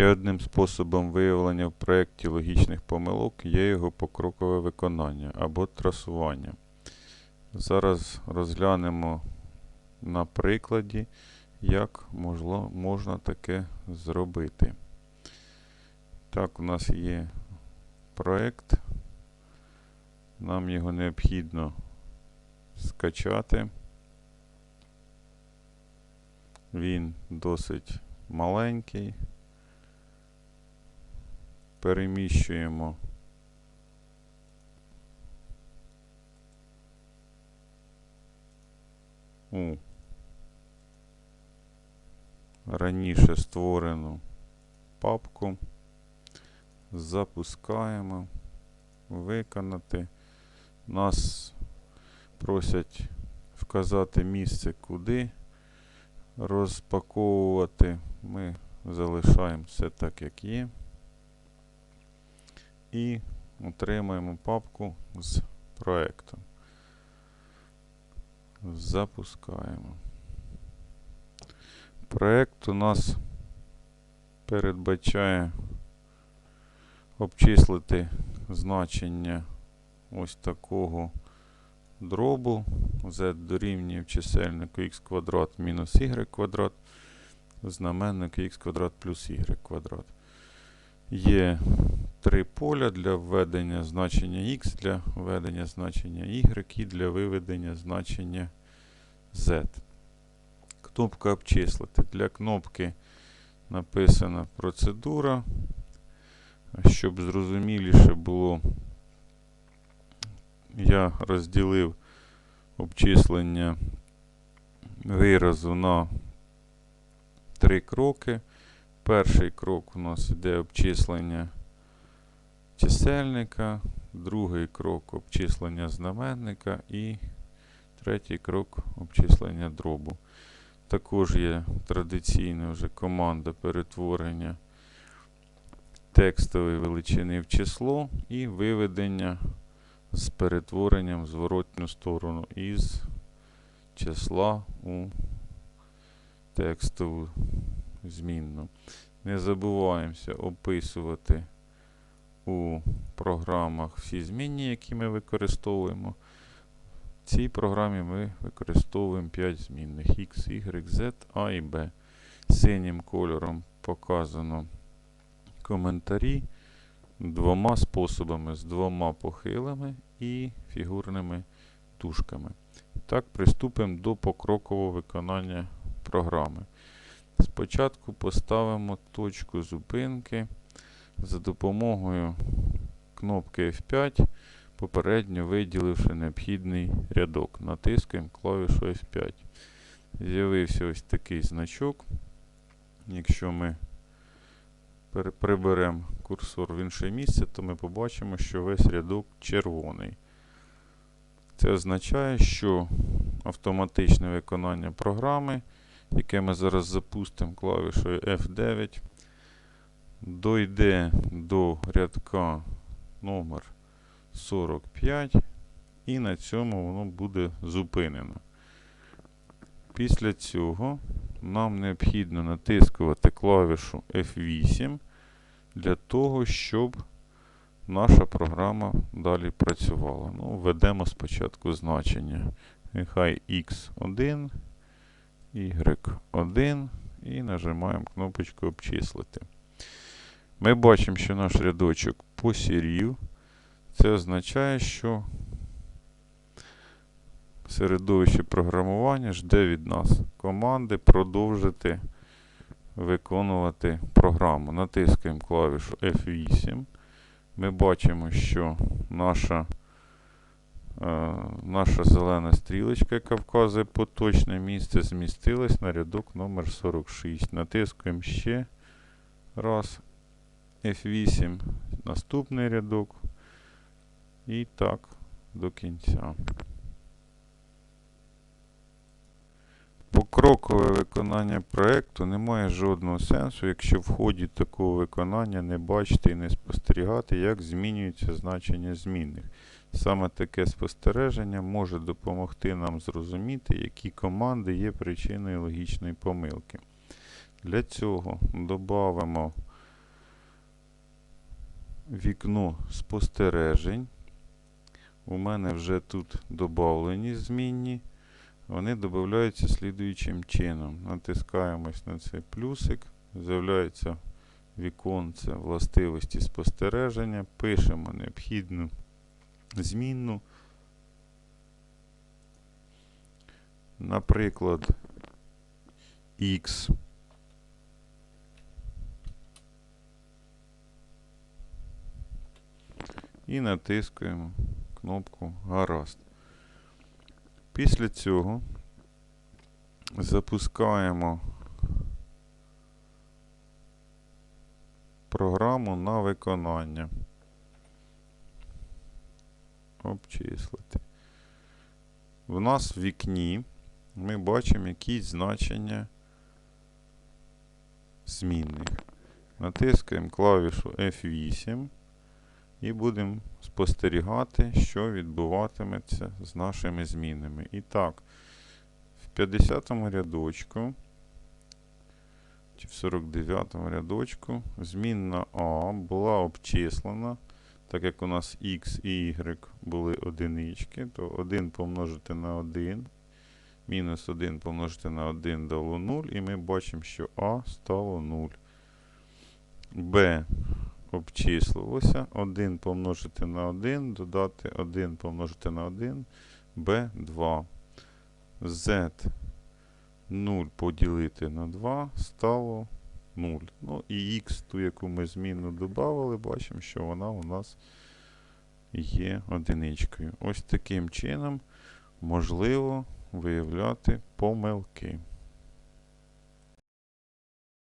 Ще одним способом виявлення в проєкті логічних помилок є його покрокове виконання або трасування. Зараз розглянемо на прикладі, як можло, можна таке зробити. Так, у нас є проєкт. Нам його необхідно скачати. Він досить маленький. Переміщуємо у раніше створену папку. Запускаємо. Виконати. Нас просять вказати місце, куди розпаковувати. Ми залишаємо все так, як є. І отримаємо папку з проектом. Запускаємо. Проект у нас передбачає обчислити значення ось такого дробу z дорівнює в чисельнику x квадрат мінус y квадрат, в знаменнику x квадрат плюс y квадрат. Є три поля для введення значення x, для введення значення y і для виведення значення z. Кнопка обчислити. Для кнопки написана процедура. Щоб зрозуміліше було, я розділив обчислення виразу на три кроки. Перший крок у нас йде обчислення чисельника, другий крок обчислення знаменника і третій крок обчислення дробу. Також є традиційна вже команда перетворення текстової величини в число і виведення з перетворенням в зворотню сторону із числа у текстову змінну. Не забуваємося описувати у програмах всі змінні, які ми використовуємо. В цій програмі ми використовуємо 5 змінних X, Y, Z, A і B. Синім кольором показано коментарі двома способами, з двома похилами і фігурними тушками. Так, приступимо до покрокового виконання програми. Спочатку поставимо точку зупинки за допомогою кнопки F5, попередньо виділивши необхідний рядок. Натискаємо клавішу F5. З'явився ось такий значок. Якщо ми приберемо курсор в інше місце, то ми побачимо, що весь рядок червоний. Це означає, що автоматичне виконання програми, яке ми зараз запустимо клавішою F9, дойде до рядка номер 45 і на цьому воно буде зупинено. Після цього нам необхідно натискувати клавішу F8 для того, щоб наша програма далі працювала. Ну, Введемо спочатку значення. Нехай X1, Y1 і нажимаємо кнопочку Обчислити. Ми бачимо, що наш рядочок посірів. Це означає, що середовище програмування жде від нас команди продовжити виконувати програму. Натискаємо клавішу F8. Ми бачимо, що наша е, наша зелена стрілочка, яка вказує поточне місце, змістилась на рядок номер 46. Натискаємо ще раз F8, наступний рядок. І так до кінця. Покрокове виконання проєкту не має жодного сенсу, якщо в ході такого виконання не бачити і не спостерігати, як змінюється значення змінних. Саме таке спостереження може допомогти нам зрозуміти, які команди є причиною логічної помилки. Для цього додамо вікно спостережень. У мене вже тут додавлені змінні. Вони додаються слідуючим чином. Натискаємось на цей плюсик, з'являється віконце властивості спостереження, пишемо необхідну змінну. Наприклад, X. І натискаємо кнопку Гаразд. Після цього запускаємо програму на виконання. Обчислити. В нас в вікні ми бачимо якісь значення змінних. Натискаємо клавішу F8 і будемо спостерігати, що відбуватиметься з нашими змінами. І так, в 50 му рядочку чи в 49 му рядочку змінна А була обчислена, так як у нас X і Y були одинички, то 1 помножити на 1, мінус 1 помножити на 1 дало 0, і ми бачимо, що А стало 0. Б обчислилося. 1 помножити на 1, додати 1 помножити на 1, b 2. Z 0 поділити на 2 стало 0. Ну і x, ту, яку ми змінну додали, бачимо, що вона у нас є одиничкою. Ось таким чином можливо виявляти помилки.